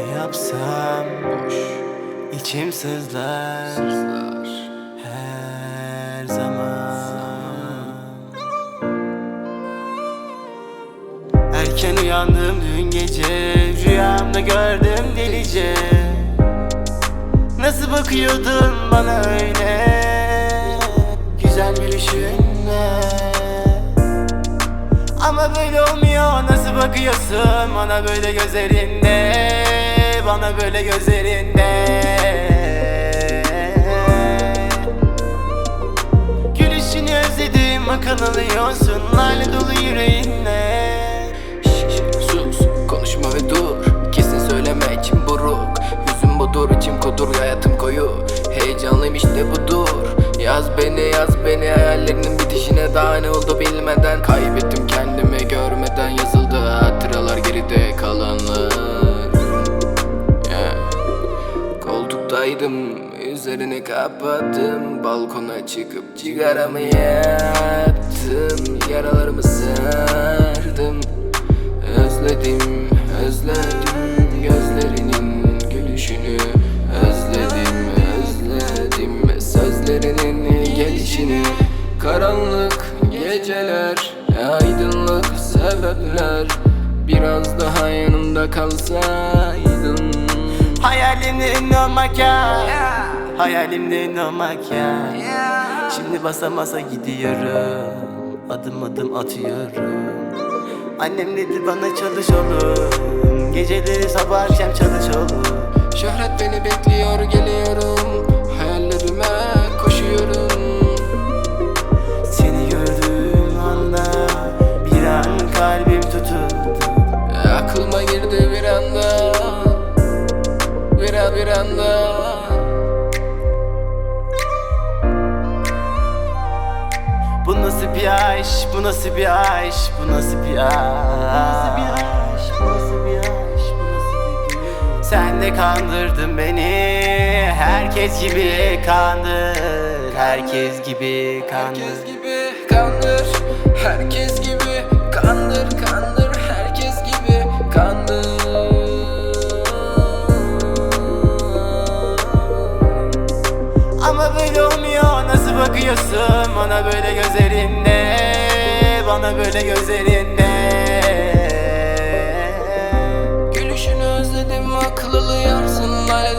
Ne yapsam boş içim sızlar. Her zaman. Erken uyandım dün gece Rüyamda gördüm delice. Nasıl bakıyordun bana öyle? Güzel gülüşünle Ama böyle olmuyor Nasıl bakıyorsun bana böyle gözlerinde Bana böyle gözlerinde. Gülüşünü özledim akıl alıyorsun Lale dolu yüreğinle. Sus konuşma ve dur. Kesin söyleme içim buruk. Hüzün budur içim kudur hayatım koyu. Heyecanlıyım işte budur. Yaz beni yaz beni hayallerinin bitişine daha ne oldu bilmeden Koltuktaydım üzerini kapattım. Balkona çıkıp cigaramı yaktım. Yaralarımı sardım. Özledim, özledim. Gözlerinin gülüşünü Özledim, özledim. Sözlerinin gelişini. Karanlık geceler, aydınlık sebepler. Biraz daha yanımda kalsaydın Hayalimde olmak ya Hayalimde olmak ya Şimdi basa basa gidiyorum. Adım adım atıyorum. Annem dedi bana çalış oğlum. Geceleri sabah akşam çalış oğlum. Şöhret beni bekliyor geliyorum. Hayallerime koşuyorum Anda Bu nasıl bir aşk, bu nasıl bir aşk, bu nasıl bir aşk. Sen de kandırdın beni, herkes gibi kandır. Herkes gibi kandır. Herkes gibi kandır. Herkes gibi bakıyorsun bana böyle gözlerinde Bana böyle gözlerinde Gülüşünü özledim akıl alıyorsun Lale